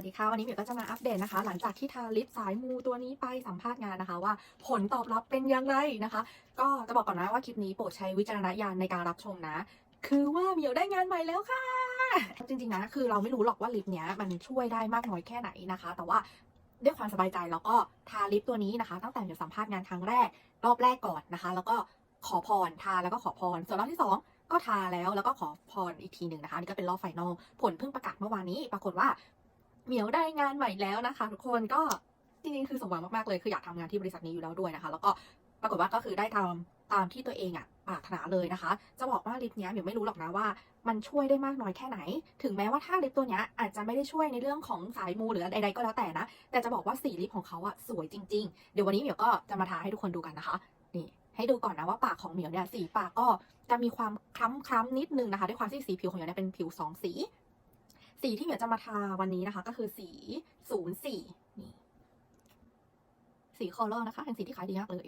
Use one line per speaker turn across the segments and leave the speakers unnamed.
วัสดีค่ะ วันนี้เมียวก็จะมาอัปเดตนะคะ หลังจากที่ทาลิปสายมูตัวนี้ไปสัมภาษณ์งานนะคะ ว่าผลตอบรับเป็นอย่างไรนะคะ ก็จะบอกก่อนนะว่าคลิปนี้โปรดใช้วิจารณญาณในการรับชมนะ คือว่าเหมียวได้งานใหม่แล้วค่ะ จริงๆนะคือเราไม่รู้หรอกว่าลิปเนี้ยมันช่วยได้มากน้อยแค่ไหนนะคะ แต่ว่าด้วยความสบายใจแล้วก็ทาลิปตัวนี้นะคะ ตั้งแต่เดี๋ยวสัมภาษณ์งานครั้งแรก รอบแรกก่อนนะคะ แล้วก็ขอพรทาแล้วก็ขอพรส่วนรอบที่สองก็ทาแล้วแล้วก็ขอพรอีกทีหนึ่งนะคะนนี่ก็เป็นรอบไฟนอลผลเพิ่งประกาศเมื่อวานนี้ ปรากฏว่า เหมียวได้งานใหม่แล้วนะคะทุกคนก็จริงๆคือสมหวังมากๆเลยคืออยากทำงานที่บริษัทนี้อยู่แล้วด้วยนะคะ แล้วก็ปรากฏว่าก็คือได้ตาตามที่ตัวเองอะปรารถนาเลยนะคะ จะบอกว่าลิปเนี้ยเหมียวไม่รู้หรอกนะว่า มันช่วยได้มากน้อยแค่ไหน ถึงแม้ว่าถ้าลิปตัวเนี้ยอาจจะไม่ได้ช่วยในเรื่องของสายมูหรือใดๆก็แล้วแต่นะ แต่จะบอกว่าสีลิปของเขาอะสวยจริง ๆ เดี๋ยววันนี้เหมียวก็จะมาทาให้ทุกคนดูกันนะคะ นี่ให้ดูก่อนนะว่าปากของเหมียวเนี่ยสีปากก็จะมีความคล้ำๆนิดนึงนะคะ ด้วยความที่สีผิวของเหมียวเนี่ยเป็นผิวสองสี สีที่เหมียวจะมาทาวันนี้นะคะ ก็คือสีศูนย์สี่นี่ สีคอลลอร์นะคะเป็นสีที่ขายดีมากเลย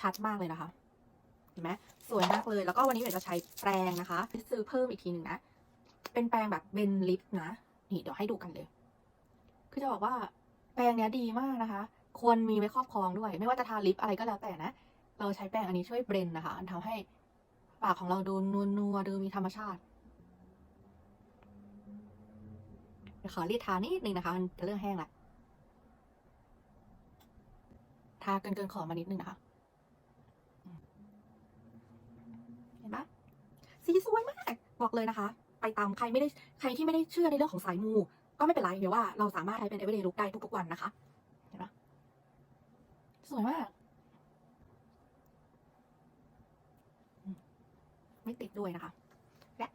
ชัดมากเลยนะคะ เห็นไหมสวยมากเลย แล้วก็วันนี้เหมียวจะใช้แปรงนะคะซื้อเพิ่มอีกทีหนึ่งนะ เป็นแปรงแบบเบนลิปนะ นี่เดี๋ยวให้ดูกันเลย คือจะบอกว่าแปรงเนี้ยดีมากนะคะ ควรมีไว้ครอบครองด้วย ไม่ว่าจะทาลิปอะไรก็แล้วแต่นะ เราใช้แปรงอันนี้ช่วยเบรนนะคะทำให้ ปากของเราดูนวลนัวดูมีธรรมชาติขอรีดทานิดนึงนะคะมันจะเริ่มแห้งละทาเกินเกินขอบมานิดนึงนะคะเห็นปะสีสวยมาก บอกเลยนะคะ ไปตามใครไม่ได้ใครที่ไม่ได้เชื่อในเรื่องของสายมูก็ไม่เป็นไรเดี๋ยวว่าเราสามารถใช้เป็น everyday look ได้ทุกๆวันนะคะ เห็นปะสวยมาก ไม่ติดด้วยนะคะ และ